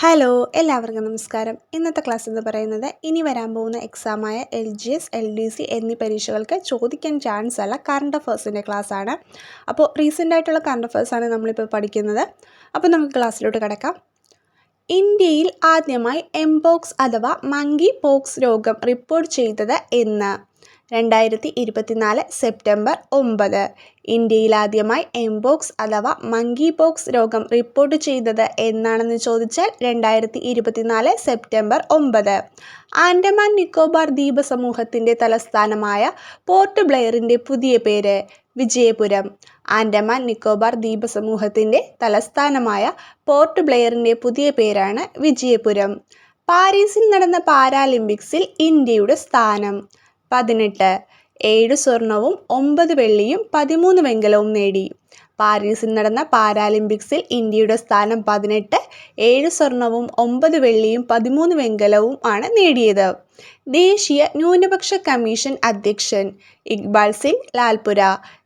Hello എല്ലാവർക്കും നമസ്കാരം. ഇന്നത്തെ ക്ലാസ് എന്ന് പറയുന്നത് ഇനി വരാൻ പോകുന്ന എക്സാമായ L G S L D C എന്നീ പരീക്ഷകൾക്ക് ചോദിക്കാൻ ചാൻസ് അല്ല കറണ്ട് അഫേഴ്സിന്റെ ആണ്. അപ്പോൾ റീസെന്റ് ആയിട്ടുള്ള കറണ്ട് അഫേഴ്സാണ് നമ്മളിപ്പോൾ പഠിക്കുന്നത്. അപ്പോൾ നമുക്ക് ക്ലാസ്സിലോട്ട് കിടക്കാം. ഇന്ത്യയിൽ ആദ്യമായി എംപോക്സ് അഥവാ മങ്കി പോക്സ് രോഗം റിപ്പോർട്ട് ചെയ്തത് എന്ന്. രണ്ടായിരത്തി ഇരുപത്തിനാല് സെപ്റ്റംബർ ഒമ്പത്. ഇന്ത്യയിൽ ആദ്യമായി എംപോക്സ് അഥവാ മങ്കി പോക്സ് രോഗം റിപ്പോർട്ട് ചെയ്തത് എന്നാണെന്ന് ചോദിച്ചാൽ രണ്ടായിരത്തി ഇരുപത്തിനാല് സെപ്റ്റംബർ ഒമ്പത്. ആൻഡമാൻ നിക്കോബാർ ദ്വീപ സമൂഹത്തിന്റെ തലസ്ഥാനമായ പോർട്ട് ബ്ലെയറിന്റെ പുതിയ പേര് വിജയപുരം. ആൻഡമാൻ നിക്കോബാർ ദ്വീപ സമൂഹത്തിന്റെ തലസ്ഥാനമായ പോർട്ട് ബ്ലെയറിന്റെ പുതിയ പേരാണ് വിജയപുരം. പാരീസിൽ നടന്ന പാരാലിമ്പിക്സിൽ ഇന്ത്യയുടെ സ്ഥാനം. പതിനെട്ട് ഏഴ് സ്വർണവും ഒമ്പത് വെള്ളിയും പതിമൂന്ന് വെങ്കലവും നേടി. പാരീസിൽ നടന്ന പാരാലിമ്പിക്സിൽ ഇന്ത്യയുടെ സ്ഥാനം പതിനെട്ട് ഏഴ് സ്വർണവും ഒമ്പത് വെള്ളിയും പതിമൂന്ന് വെങ്കലവും ആണ് നേടിയത്. ദേശീയ ന്യൂനപക്ഷ കമ്മീഷൻ അധ്യക്ഷൻ ഇക്ബാൽ സിംഗ് ലാൽപുര.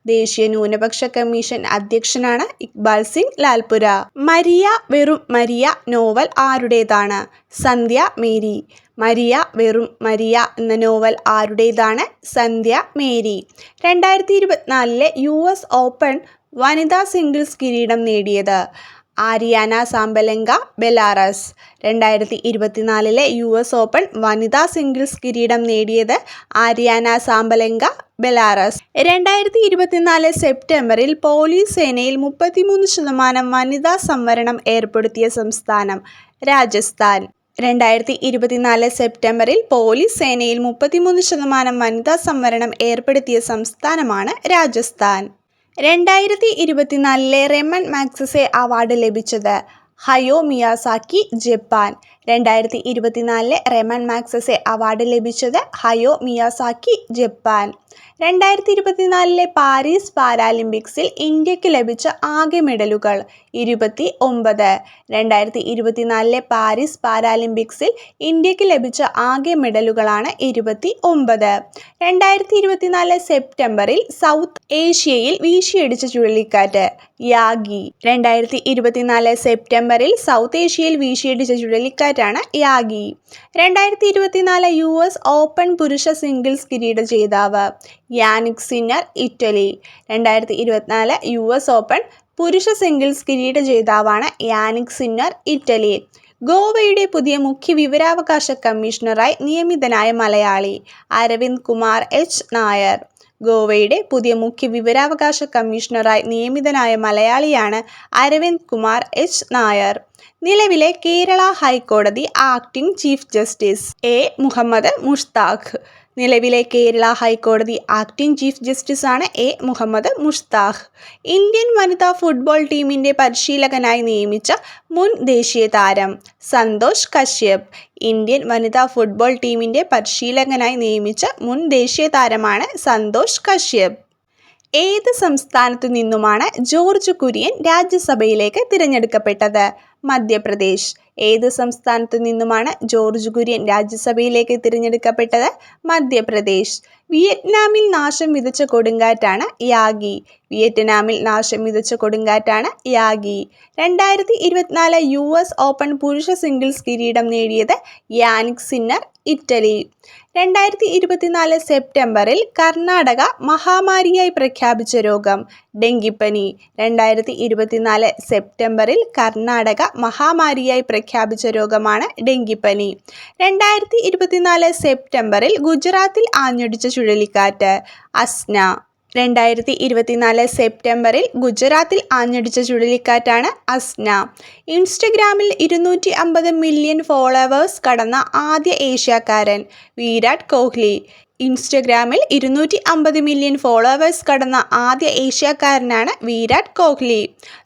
ദേശീയ ന്യൂനപക്ഷ കമ്മീഷൻ അധ്യക്ഷനാണ് ഇക്ബാൽ സിംഗ് ലാൽപുര. മരിയ വെറും മരിയ നോവൽ ആരുടേതാണ്? സന്ധ്യ മേരി. മരിയ വെറും മരിയ എന്ന നോവൽ ആരുടേതാണ്? സന്ധ്യ മേരി. രണ്ടായിരത്തി ഇരുപത്തിനാലിലെ യു എസ് ഓപ്പൺ വനിതാ സിംഗിൾസ് കിരീടം നേടിയത് ആരിയാന സാമ്പലങ്ക ബെലാറസ്. രണ്ടായിരത്തി ഇരുപത്തിനാലിലെ യു എസ് ഓപ്പൺ വനിതാ സിംഗിൾസ് കിരീടം നേടിയത് ആരിയാന സാമ്പലങ്ക ബെലാറസ്. രണ്ടായിരത്തി ഇരുപത്തിനാല് സെപ്റ്റംബറിൽ പോലീസ് സേനയിൽ മുപ്പത്തിമൂന്ന് ശതമാനം വനിതാ സംവരണം ഏർപ്പെടുത്തിയ സംസ്ഥാനം രാജസ്ഥാൻ. രണ്ടായിരത്തി ഇരുപത്തിനാല് സെപ്റ്റംബറിൽ പോലീസ് സേനയിൽ മുപ്പത്തിമൂന്ന് ശതമാനം വനിതാ സംവരണം ഏർപ്പെടുത്തിയ സംസ്ഥാനമാണ് രാജസ്ഥാൻ. രണ്ടായിരത്തി ഇരുപത്തിനാലിലെ റെമൺ മാക്സസെ അവാർഡ് ലഭിച്ചത് ഹയോ മിയാസാക്കി ജപ്പാൻ. രണ്ടായിരത്തി ഇരുപത്തിനാലിലെ റെമൺ മാക്സസെ അവാർഡ് ലഭിച്ചത് ഹയോ മിയാസാക്കി ജപ്പാൻ. രണ്ടായിരത്തി ഇരുപത്തിനാലിലെ പാരീസ് പാരാലിമ്പിക്സിൽ ഇന്ത്യയ്ക്ക് ലഭിച്ച ആകെ മെഡലുകൾ ഇരുപത്തി ഒമ്പത് രണ്ടായിരത്തി ഇരുപത്തിനാലിലെ പാരീസ് പാരാലിമ്പിക്സിൽ ഇന്ത്യയ്ക്ക് ലഭിച്ച ആകെ മെഡലുകളാണ് ഇരുപത്തി ഒമ്പത് രണ്ടായിരത്തി ഇരുപത്തിനാല് സെപ്റ്റംബറിൽ സൗത്ത് ഏഷ്യയിൽ വീശിയടിച്ച ചുഴലിക്കാറ്റ്. യാഗി രണ്ടായിരത്തി ഇരുപത്തിനാല് സെപ്റ്റംബറിൽ സൗത്ത് ഏഷ്യയിൽ വീശിയടിച്ച ചുഴലിക്കാറ്റാണ് യാഗി. രണ്ടായിരത്തി ഇരുപത്തിനാല് യു എസ് ഓപ്പൺ പുരുഷ സിംഗിൾസ് കിരീട ജേതാവ്. Jannik Sinner Italy. രണ്ടായിരത്തി ഇരുപത്തിനാല് യു എസ് ഓപ്പൺ പുരുഷ സിംഗിൾസ് കിരീട ജേതാവാണ് യാനിക് സിന്നർ ഇറ്റലി. ഗോവയുടെ പുതിയ മുഖ്യ വിവരാവകാശ കമ്മീഷണറായി നിയമിതനായ മലയാളി അരവിന്ദ് കുമാർ എച്ച് നായർ. ഗോവയുടെ പുതിയ മുഖ്യ വിവരാവകാശ കമ്മീഷണറായി നിയമിതനായ മലയാളിയാണ് അരവിന്ദ് കുമാർ എച്ച്. നായർ. നിലവിലെ കേരള ഹൈക്കോടതി acting chief justice A. Muhammad Mushtaq. നിലവിലെ കേരള ഹൈക്കോടതി ആക്ടിംഗ് ചീഫ് ജസ്റ്റിസാണ് എ മുഹമ്മദ് മുഷ്താഖ് ഇന്ത്യൻ വനിതാ ഫുട്ബോൾ ടീമിന്റെ പരിശീലകനായി നിയമിച്ച മുൻ ദേശീയ താരം സന്തോഷ് കശ്യപ് ഇന്ത്യൻ വനിതാ ഫുട്ബോൾ ടീമിന്റെ പരിശീലകനായി നിയമിച്ച മുൻ ദേശീയ താരമാണ് സന്തോഷ് കശ്യപ്. ഏത് സംസ്ഥാനത്തു നിന്നുമാണ് ജോർജ് കുര്യൻ രാജ്യസഭയിലേക്ക് തിരഞ്ഞെടുക്കപ്പെട്ടത്? മധ്യപ്രദേശ് ഏത് സംസ്ഥാനത്തു നിന്നുമാണ് ജോർജ് കുര്യൻ രാജ്യസഭയിലേക്ക് തിരഞ്ഞെടുക്കപ്പെട്ടത്? മധ്യപ്രദേശ്. വിയറ്റ്നാമിൽ നാശം വിതച്ച കൊടുങ്കാറ്റാണ് യാഗി. വിയറ്റ്നാമിൽ നാശം വിതച്ച കൊടുങ്കാറ്റാണ് യാഗി. രണ്ടായിരത്തി ഇരുപത്തിനാല് യു എസ് ഓപ്പൺ പുരുഷ സിംഗിൾസ് കിരീടം നേടിയത് യാനിക് സിന്നർ ഇറ്റലി. രണ്ടായിരത്തി ഇരുപത്തിനാല് സെപ്റ്റംബറിൽ കർണാടക മഹാമാരിയായി പ്രഖ്യാപിച്ച രോഗം ഡെങ്കിപ്പനി. രണ്ടായിരത്തി ഇരുപത്തിനാല് സെപ്റ്റംബറിൽ കർണാടക മഹാമാരിയായി പ്രഖ്യാപിച്ച രോഗമാണ് ഡെങ്കിപ്പനി. രണ്ടായിരത്തി ഇരുപത്തിനാല് സെപ്റ്റംബറിൽ ഗുജറാത്തിൽ ആഞ്ഞടിച്ച ചുഴലിക്കാറ്റ് അസ്ന. രണ്ടായിരത്തി ഇരുപത്തിനാല് സെപ്റ്റംബറിൽ ഗുജറാത്തിൽ ആഞ്ഞടിച്ച ചുഴലിക്കാറ്റാണ് അസ്ന. ഇൻസ്റ്റഗ്രാമിൽ ഇരുന്നൂറ്റി അമ്പത് മില്യൺ ഫോളോവേഴ്സ് കടന്ന ആദ്യ ഏഷ്യക്കാരൻ വിരാട് കോഹ്ലി. ഇൻസ്റ്റഗ്രാമിൽ ഇരുന്നൂറ്റി അമ്പത് മില്യൺ ഫോളോവേഴ്സ് കടന്ന ആദ്യ ഏഷ്യക്കാരനാണ് വിരാട് കോഹ്ലി.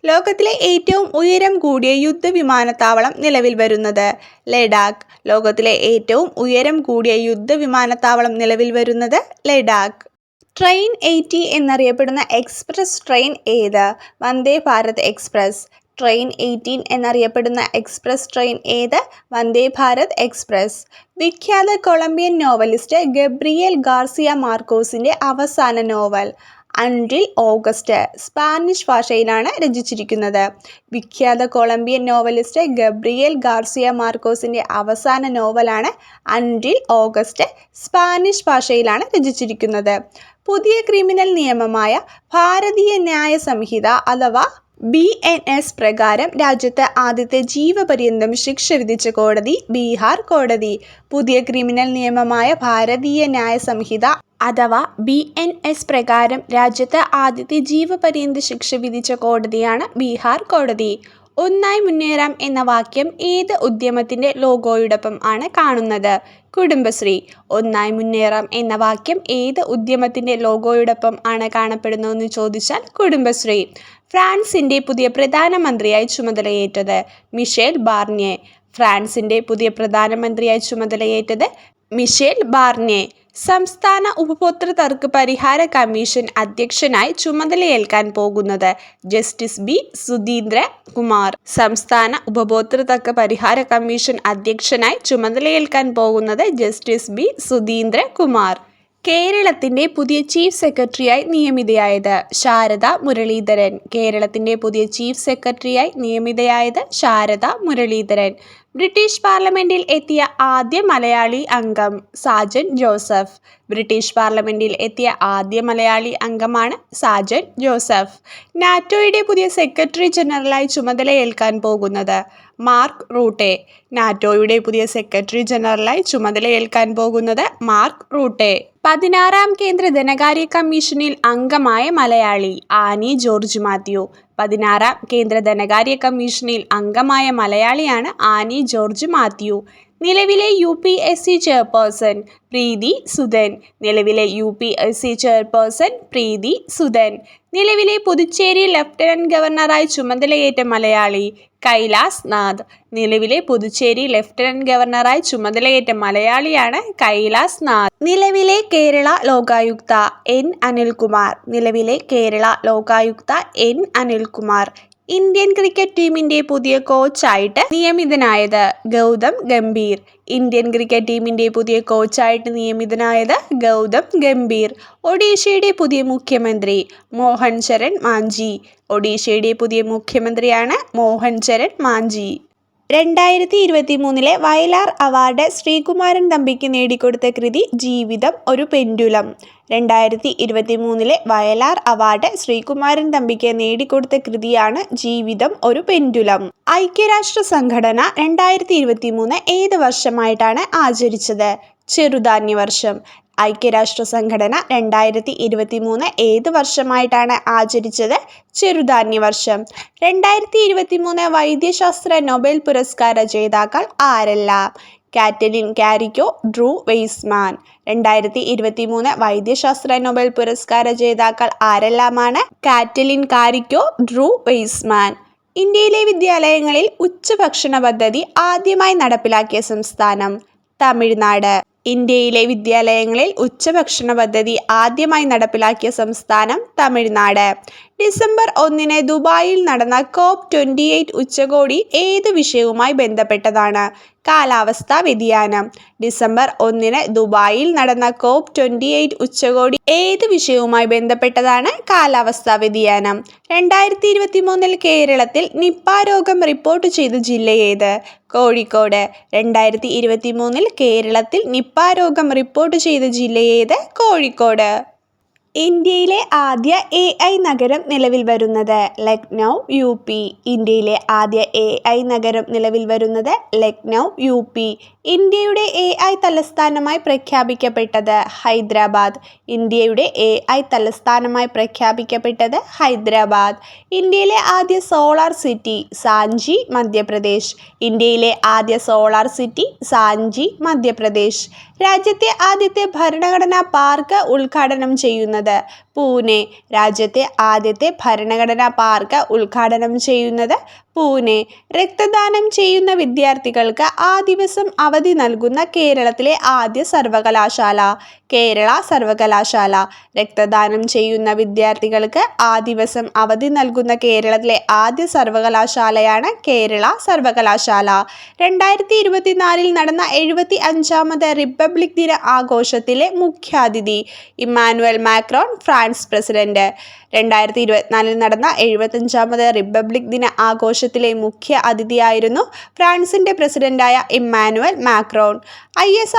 ലോകത്തിലെ ഏറ്റവും ഉയരം കൂടിയ യുദ്ധവിമാനത്താവളം നിലവിൽ വരുന്നത് ലഡാക്ക്. ലോകത്തിലെ ഏറ്റവും ഉയരം കൂടിയ യുദ്ധവിമാനത്താവളം നിലവിൽ വരുന്നത് ലഡാക്ക്. ട്രെയിൻ എയ്റ്റി എന്നറിയപ്പെടുന്ന എക്സ്പ്രസ് ട്രെയിൻ ഏത്? Vande Bharat Express. Train eighteen എന്നറിയപ്പെടുന്ന എക്സ്പ്രസ് ട്രെയിൻ ഏത്? വന്ദേ ഭാരത് എക്സ്പ്രസ്. വിഖ്യാത കൊളംബിയൻ നോവലിസ്റ്റ് ഗബ്രിയേൽ ഗാർസിയ മാർക്കോസിന്റെ അവസാന നോവൽ. Until August. സ്പാനിഷ് ഭാഷയിലാണ് രചിച്ചിരിക്കുന്നത്. വിഖ്യാത കൊളംബിയൻ നോവലിസ്റ്റ് ഗബ്രിയേൽ ഗാർസിയ മാർക്കോസിന്റെ അവസാന നോവലാണ് അൻറിൽ ഓഗസ്റ്റ് സ്പാനിഷ് ഭാഷയിലാണ് രചിച്ചിരിക്കുന്നത്. പുതിയ ക്രിമിനൽ നിയമമായ ഭാരതീയ ന്യായ സംഹിത അഥവാ ബി എൻ എസ് പ്രകാരം രാജ്യത്ത് ആദ്യത്തെ ജീവപര്യന്തം ശിക്ഷ വിധിച്ച കോടതി ബീഹാർ കോടതി. പുതിയ ക്രിമിനൽ നിയമമായ ഭാരതീയ ന്യായ സംഹിത അഥവാ ബി എൻ എസ് പ്രകാരം രാജ്യത്ത് ആദ്യത്തെ ജീവപര്യന്ത ശിക്ഷ വിധിച്ച കോടതിയാണ് ബീഹാർ കോടതി. ഒന്നായി മുന്നേറാം എന്ന വാക്യം ഏത് ഉദ്യമത്തിന്റെ ലോഗോയോടൊപ്പം ആണ് കാണുന്നത്? കുടുംബശ്രീ. ഒന്നായി മുന്നേറാം എന്ന വാക്യം ഏത് ഉദ്യമത്തിന്റെ ലോഗോയോടൊപ്പം ആണ് കാണപ്പെടുന്നതെന്ന് ചോദിച്ചാൽ കുടുംബശ്രീ. ഫ്രാൻസിന്റെ പുതിയ പ്രധാനമന്ത്രിയായി ചുമതലയേറ്റത് മിഷേൽ ബാർണിയെ. ഫ്രാൻസിന്റെ പുതിയ പ്രധാനമന്ത്രിയായി ചുമതലയേറ്റത് മിഷേൽ ബാർണിയെ. സംസ്ഥാന ഉപഭോക്തൃ തർക്ക പരിഹാര കമ്മീഷൻ അധ്യക്ഷനായി ചുമതലയേൽക്കാൻ പോകുന്നത് ജസ്റ്റിസ് ബി സുധീന്ദ്ര കുമാർ. സംസ്ഥാന ഉപഭോക്തൃ തർക്ക പരിഹാര കമ്മീഷൻ അധ്യക്ഷനായി ചുമതലയേൽക്കാൻ പോകുന്നത് ജസ്റ്റിസ് ബി സുധീന്ദ്ര കുമാർ. കേരളത്തിന്റെ പുതിയ ചീഫ് സെക്രട്ടറിയായി നിയമിതയായത് ശാരദ മുരളീധരൻ. കേരളത്തിന്റെ പുതിയ ചീഫ് സെക്രട്ടറിയായി നിയമിതയായത് ശാരദ മുരളീധരൻ. ബ്രിട്ടീഷ് പാർലമെന്റിൽ എത്തിയ ആദ്യ മലയാളി അംഗം സാജൻ ജോസഫ്. ബ്രിട്ടീഷ് പാർലമെന്റിൽ എത്തിയ ആദ്യ മലയാളി അംഗമാണ് സാജൻ ജോസഫ്. നാറ്റോയുടെ പുതിയ സെക്രട്ടറി ജനറലായി ചുമതലയേൽക്കാൻ പോകുന്നത്. Mark Rutte. നാറ്റോയുടെ പുതിയ സെക്രട്ടറി ജനറലായി ചുമതലയേൽക്കാൻ പോകുന്നത് മാർക്ക് റൂട്ടെ. പതിനാറാം കേന്ദ്ര ധനകാര്യ കമ്മീഷനിൽ അംഗമായ മലയാളി ആനി ജോർജ് മാത്യു. പതിനാറാം കേന്ദ്ര ധനകാര്യ കമ്മീഷനിൽ അംഗമായ മലയാളിയാണ് ആനി ജോർജ് മാത്യു. നിലവിലെ U P S C chairperson Preeti Sudan. നിലവിലെ U P S C chairperson Preeti Sudan. നിലവിലെ പുതുച്ചേരി ലഫ്റ്റനന്റ് ഗവർണറായി ചുമതലയേറ്റ മലയാളി കൈലാസ് നാഥ്. നിലവിലെ പുതുച്ചേരി ലഫ്റ്റനന്റ് ഗവർണറായി ചുമതലയേറ്റ മലയാളിയാണ് കൈലാസ് നാഥ്. നിലവിലെ കേരള ലോകായുക്ത എൻ അനിൽകുമാർ. നിലവിലെ Kerala Lokayukta N Anilkumar. Indian cricket ടീമിന്റെ പുതിയ കോച്ചായിട്ട് നിയമിതനായത് ഗൗതം ഗംഭീർ. ഇന്ത്യൻ ക്രിക്കറ്റ് ടീമിന്റെ പുതിയ കോച്ചായിട്ട് നിയമിതനായത് ഗൗതം ഗംഭീർ. ഒഡീഷയുടെ പുതിയ മുഖ്യമന്ത്രി മോഹൻ ചരൺ മാഞ്ചി. ഒഡീഷയുടെ പുതിയ മുഖ്യമന്ത്രിയാണ് മോഹൻ ചരൺ മാഞ്ചി. രണ്ടായിരത്തി ഇരുപത്തി മൂന്നിലെ വയലാർ അവാർഡ് ശ്രീകുമാരൻ തമ്പിക്ക് നേടിക്കൊടുത്ത കൃതി ജീവിതം ഒരു പെൻഡുലം. രണ്ടായിരത്തി ഇരുപത്തി മൂന്നിലെ വയലാർ അവാർഡ് ശ്രീകുമാരൻ തമ്പിക്ക് നേടിക്കൊടുത്ത കൃതിയാണ് ജീവിതം ഒരു പെൻഡുലം. ഐക്യരാഷ്ട്ര സംഘടന രണ്ടായിരത്തി ഇരുപത്തി മൂന്ന് ഏത് വർഷമായിട്ടാണ് ആചരിച്ചത്? ചെറുധാന്യ വർഷം ഐക്യരാഷ്ട്ര സംഘടന രണ്ടായിരത്തി ഇരുപത്തി മൂന്ന് ഏത് വർഷമായിട്ടാണ് ആചരിച്ചത്? ചെറുധാന്യ വർഷം. രണ്ടായിരത്തി ഇരുപത്തി മൂന്ന് വൈദ്യശാസ്ത്ര നൊബേൽ പുരസ്കാര ജേതാക്കൾ ആരല്ല? Katalin Kariko Drew Weissman. രണ്ടായിരത്തി ഇരുപത്തി മൂന്ന് വൈദ്യശാസ്ത്ര നൊബേൽ പുരസ്കാര ജേതാക്കൾ ആരെല്ലാമാണ്? Katalin Kariko Drew Weissman. ഇന്ത്യയിലെ വിദ്യാലയങ്ങളിൽ ഉച്ചഭക്ഷണ പദ്ധതി ആദ്യമായി നടപ്പിലാക്കിയ സംസ്ഥാനം തമിഴ്നാട്. ഇന്ത്യയിലെ വിദ്യാലയങ്ങളിൽ ഉച്ചഭക്ഷണ പദ്ധതി ആദ്യമായി നടപ്പിലാക്കിയ സംസ്ഥാനം തമിഴ്നാട്. ഡിസംബർ ഒന്നിന് ദുബായിൽ നടന്ന കോപ്പ് ട്വന്റി എയ്റ്റ് ഉച്ചകോടി ഏത് വിഷയവുമായി ബന്ധപ്പെട്ടതാണ്? കാലാവസ്ഥാ വ്യതിയാനം. ഡിസംബർ ഒന്നിന് ദുബായിൽ നടന്ന കോപ്പ് ട്വന്റി എയ്റ്റ് ഉച്ചകോടി ഏത് വിഷയവുമായി ബന്ധപ്പെട്ടതാണ്? കാലാവസ്ഥാ വ്യതിയാനം. രണ്ടായിരത്തി ഇരുപത്തി മൂന്നിൽ കേരളത്തിൽ നിപ്പ രോഗം റിപ്പോർട്ട് ചെയ്ത ജില്ല ഏത്? കോഴിക്കോട്. രണ്ടായിരത്തി ഇരുപത്തി മൂന്നിൽ കേരളത്തിൽ നിപ്പ രോഗം റിപ്പോർട്ട് ചെയ്ത ജില്ല ഏത്? കോഴിക്കോട്. ഇന്ത്യയിലെ ആദ്യ എ ഐ നഗരം നിലവിൽ വരുന്നത് ലക്നൗ യു പി ഇന്ത്യയിലെ ആദ്യ എ ഐ നഗരം നിലവിൽ വരുന്നത് ലക്നൗ യു പി ഇന്ത്യയുടെ എ ഐ തലസ്ഥാനമായി പ്രഖ്യാപിക്കപ്പെട്ടത് ഹൈദരാബാദ്. ഇന്ത്യയുടെ എ ഐ തലസ്ഥാനമായി പ്രഖ്യാപിക്കപ്പെട്ടത് ഹൈദരാബാദ്. ഇന്ത്യയിലെ ആദ്യ സോളാർ സിറ്റി സാഞ്ചി മധ്യപ്രദേശ്. ഇന്ത്യയിലെ ആദ്യ സോളാർ സിറ്റി സാഞ്ചി മധ്യപ്രദേശ്. രാജ്യത്തെ ആദ്യത്തെ ഭരണഘടനാ പാർക്ക് ഉദ്ഘാടനം ചെയ്യുന്നത്. പൂനെ രാജ്യത്തെ ആദ്യത്തെ ഭരണഘടനാ പാർക്ക് ഉദ്ഘാടനം ചെയ്യുന്നത് പൂനെ. രക്തദാനം ചെയ്യുന്ന വിദ്യാർത്ഥികൾക്ക് ആ ദിവസം അവധി നൽകുന്ന കേരളത്തിലെ ആദ്യ സർവകലാശാല കേരള സർവകലാശാല. രക്തദാനം ചെയ്യുന്ന വിദ്യാർത്ഥികൾക്ക് ആ ദിവസം അവധി നൽകുന്ന കേരളത്തിലെ ആദ്യ സർവകലാശാലയാണ് കേരള സർവകലാശാല. രണ്ടായിരത്തി ഇരുപത്തിനാലിൽ നടന്ന എഴുപത്തി അഞ്ചാമത് റിപ്പബ്ലിക് ദിന ആഘോഷത്തിലെ മുഖ്യാതിഥി ഇമ്മാനുവൽ മാക്രോൺ ഫ്രാൻസ് പ്രസിഡന്റ്. രണ്ടായിരത്തി ഇരുപത്തിനാലിൽ നടന്ന എഴുപത്തഞ്ചാമത് റിപ്പബ്ലിക് ദിന ആഘോഷത്തിലെ മുഖ്യ അതിഥിയായിരുന്നു ഫ്രാൻസിന്റെ പ്രസിഡന്റായ ഇമ്മാനുവൽ മാക്രോൺ. ഐ എസ്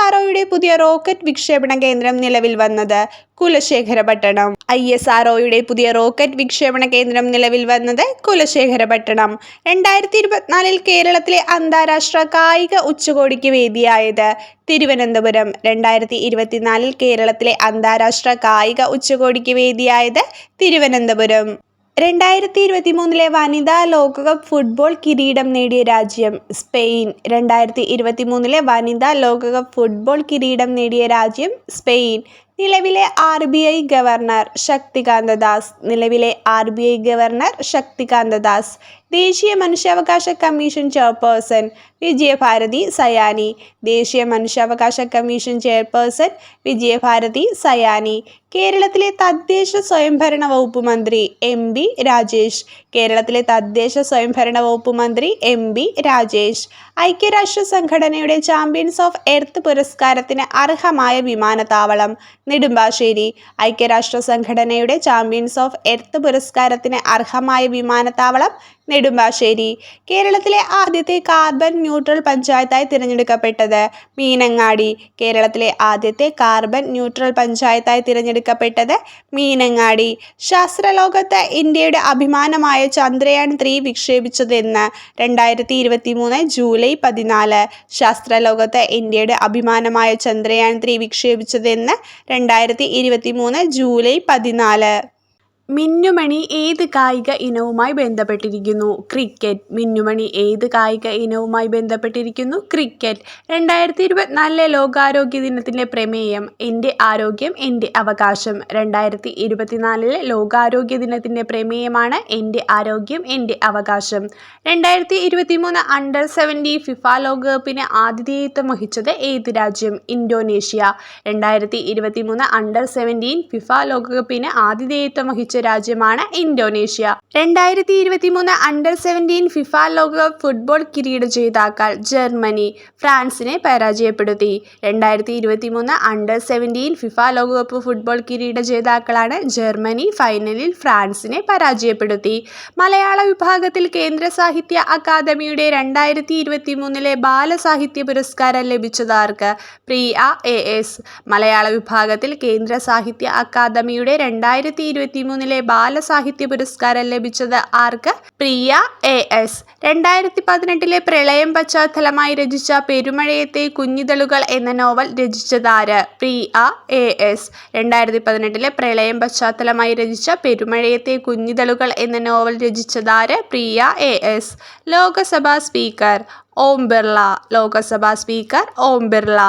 പുതിയ റോക്കറ്റ് വിക്ഷേപണ കേന്ദ്രം നിലവിൽ വന്നത് കുലശേഖരപട്ടണം. ഐ എസ് ആർ ഒയുടെ പുതിയ റോക്കറ്റ് വിക്ഷേപണ കേന്ദ്രം നിലവിൽ വന്നത് കുലശേഖരപട്ടണം. രണ്ടായിരത്തി ഇരുപത്തിനാലിൽ കേരളത്തിലെ അന്താരാഷ്ട്ര കായിക ഉച്ചകോടിക്ക് വേദിയായത് തിരുവനന്തപുരം. രണ്ടായിരത്തി ഇരുപത്തിനാലിൽ കേരളത്തിലെ അന്താരാഷ്ട്ര കായിക ഉച്ചകോടിക്ക് വേദിയായത് തിരുവനന്തപുരം. രണ്ടായിരത്തി ഇരുപത്തി മൂന്നിലെ വനിതാ ലോകകപ്പ് ഫുട്ബോൾ കിരീടം നേടിയ രാജ്യം സ്പെയിൻ. രണ്ടായിരത്തി ഇരുപത്തി മൂന്നിലെ വനിതാ ലോകകപ്പ് ഫുട്ബോൾ കിരീടം നേടിയ രാജ്യം സ്പെയിൻ. നിലവിലെ R B I governor Shaktikanta Das നിലവിലെ R B I governor Shaktikanta Das ദേശീയ മനുഷ്യാവകാശ കമ്മീഷൻ ചെയർപേഴ്സൺ വിജയഭാരതി സയാനി ദേശീയ മനുഷ്യാവകാശ കമ്മീഷൻ ചെയർപേഴ്സൺ വിജയഭാരതി സയാനി കേരളത്തിലെ തദ്ദേശ സ്വയംഭരണ വകുപ്പ് മന്ത്രി എം ബി രാജേഷ് കേരളത്തിലെ തദ്ദേശ സ്വയംഭരണ വകുപ്പ് മന്ത്രി എം ബി രാജേഷ് ഐക്യരാഷ്ട്ര സംഘടനയുടെ ചാമ്പ്യൻസ് ഓഫ് എർത്ത് പുരസ്കാരത്തിന് അർഹമായ വിമാനത്താവളം നെടുമ്പാശ്ശേരി ഐക്യരാഷ്ട്ര സംഘടനയുടെ ചാമ്പ്യൻസ് ഓഫ് എർത്ത് പുരസ്കാരത്തിന് അർഹമായ വിമാനത്താവളം നെടുമ്പാശ്ശേരി. കേരളത്തിലെ ആദ്യത്തെ കാർബൺ ന്യൂട്രൽ പഞ്ചായത്തായി തിരഞ്ഞെടുക്കപ്പെട്ടത് മീനങ്ങാടി. കേരളത്തിലെ ആദ്യത്തെ കാർബൺ ന്യൂട്രൽ പഞ്ചായത്തായി തിരഞ്ഞെടുക്കപ്പെട്ടത് മീനങ്ങാടി. ശാസ്ത്രലോകത്ത് ഇന്ത്യയുടെ അഭിമാനമായ ചന്ദ്രയാൻ ത്രീ വിക്ഷേപിച്ചതെന്ന് രണ്ടായിരത്തി ഇരുപത്തി മൂന്ന് ജൂലൈ പതിനാല്. ശാസ്ത്രലോകത്ത് ഇന്ത്യയുടെ അഭിമാനമായ ചന്ദ്രയാൻ ത്രീ വിക്ഷേപിച്ചതെന്ന് രണ്ടായിരത്തി ഇരുപത്തി മൂന്ന് ജൂലൈ പതിനാല്. മിന്നുമണി ഏത് കായിക ഇനവുമായി ബന്ധപ്പെട്ടിരിക്കുന്നു? ക്രിക്കറ്റ്. മിന്നുമണി ഏത് കായിക ഇനവുമായി ബന്ധപ്പെട്ടിരിക്കുന്നു? ക്രിക്കറ്റ്. രണ്ടായിരത്തി ഇരുപത്തിനാലിലെ ലോകാരോഗ്യ ദിനത്തിന്റെ പ്രമേയം എന്റെ ആരോഗ്യം എന്റെ അവകാശം. രണ്ടായിരത്തി ഇരുപത്തിനാലിലെ ലോകാരോഗ്യ ദിനത്തിന്റെ പ്രമേയമാണ് എന്റെ ആരോഗ്യം എന്റെ അവകാശം. രണ്ടായിരത്തി ഇരുപത്തി മൂന്ന് അണ്ടർ സെവന്റി ഫിഫ ലോകകപ്പിന് ആതിഥേയത്വം വഹിച്ചത് ഏത് രാജ്യം? ഇന്തോനേഷ്യ. രണ്ടായിരത്തി ഇരുപത്തി മൂന്ന് അണ്ടർ സെവന്റീൻ ഫിഫ ലോകകപ്പിന് ആതിഥേയത്വം വഹിച്ച രാജ്യമാണ് ഇന്തോനേഷ്യ. രണ്ടായിരത്തി ഇരുപത്തി മൂന്ന് അണ്ടർ സെവന്റീൻ ഫിഫ ലോകകപ്പ് ഫുട്ബോൾ കിരീട ജേതാക്കൾ ജർമ്മനി ഫ്രാൻസിനെ പരാജയപ്പെടുത്തി. രണ്ടായിരത്തി ഇരുപത്തി മൂന്ന് അണ്ടർ സെവന്റീൻ ഫിഫ ലോകകപ്പ് ഫുട്ബോൾ കിരീട ജേതാക്കളാണ് ജർമ്മനി ഫൈനലിൽ ഫ്രാൻസിനെ പരാജയപ്പെടുത്തി. മലയാള വിഭാഗത്തിൽ കേന്ദ്ര സാഹിത്യ അക്കാദമിയുടെ രണ്ടായിരത്തി ഇരുപത്തി മൂന്നിലെ ബാലസാഹിത്യ പുരസ്കാരം ലഭിച്ചതാർക്ക്? പ്രിയ എ എസ്. മലയാള വിഭാഗത്തിൽ കേന്ദ്ര സാഹിത്യ അക്കാദമിയുടെ രണ്ടായിരത്തി ഇരുപത്തി മൂന്നിലെ ബാലസാഹിത്യ പുരസ്കാരം ലഭിച്ചത് ആർക്ക്? പ്രിയ എ എസ്. രണ്ടായിരത്തി പതിനെട്ടിലെ പ്രളയം പശ്ചാത്തലമായി രചിച്ച പെരുമഴയത്തെ കുഞ്ഞിതളുകൾ എന്ന നോവൽ രചിച്ചതാര് പ്രിയ എ എസ്. രണ്ടായിരത്തി പതിനെട്ടിലെ പ്രളയം പശ്ചാത്തലമായി രചിച്ച പെരുമഴയത്തെ കുഞ്ഞിതളുകൾ എന്ന novel രചിച്ചതാര് Priya A S. Lok Sabha speaker Om Birla. Lok Sabha speaker Om Birla.